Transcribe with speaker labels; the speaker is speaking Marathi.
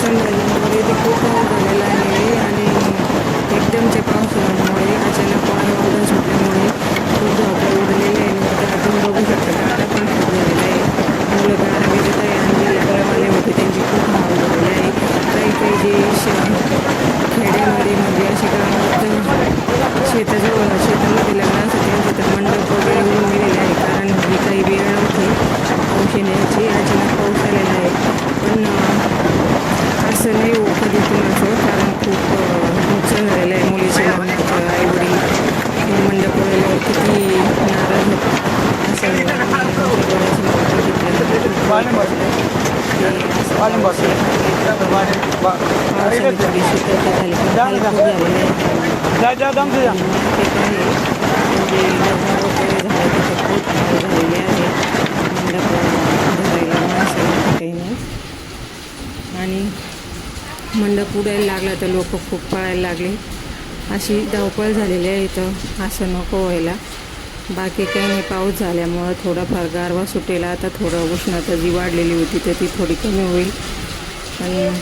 Speaker 1: नुकसान झाल्यामुळे ते खूप झालेलं आहे आणि एकदमच्या पावसामुळे अचानक पाणी ओढून सुटल्यामुळे खूप झोपडे उडलेले आहे. तर आपण बघू शकतो. गाडा पण खूप झालेला आहे. मुलं गाडा गेले आहे आणि लेकरवाले होते त्यांची खूप हाल झालेली आहे. काही काही जे खेड्यामध्ये म्हणजे असे गावात शेताजवळ शेतामध्ये लग्नासाठी असतात तर मंडप वगैरे होऊन गेलेले आहे. कारण काही वेळ नव्हती. पाऊस येण्याची अचानक पाऊस आलेला आहे. पण असं नाही कधी कुणाचं कारण खूप नुकसान झालेलं आहे मुलीचे आईवडील. मंडप वगैरे किती नाराज होता. असं झालेले आहे मंडप भरायला काही आणि मंडप उडायला लागला तर लोक खूप पळायला लागले. अशी धावपळ झालेली आहे इथं. असं नको व्हायला. बाकी काही नाही पाऊस झाल्यामुळं थोडाफार गारवा सुटेला. आता थोडं उष्णता जी वाढलेली होती तर ती थोडी कमी होईल. आणि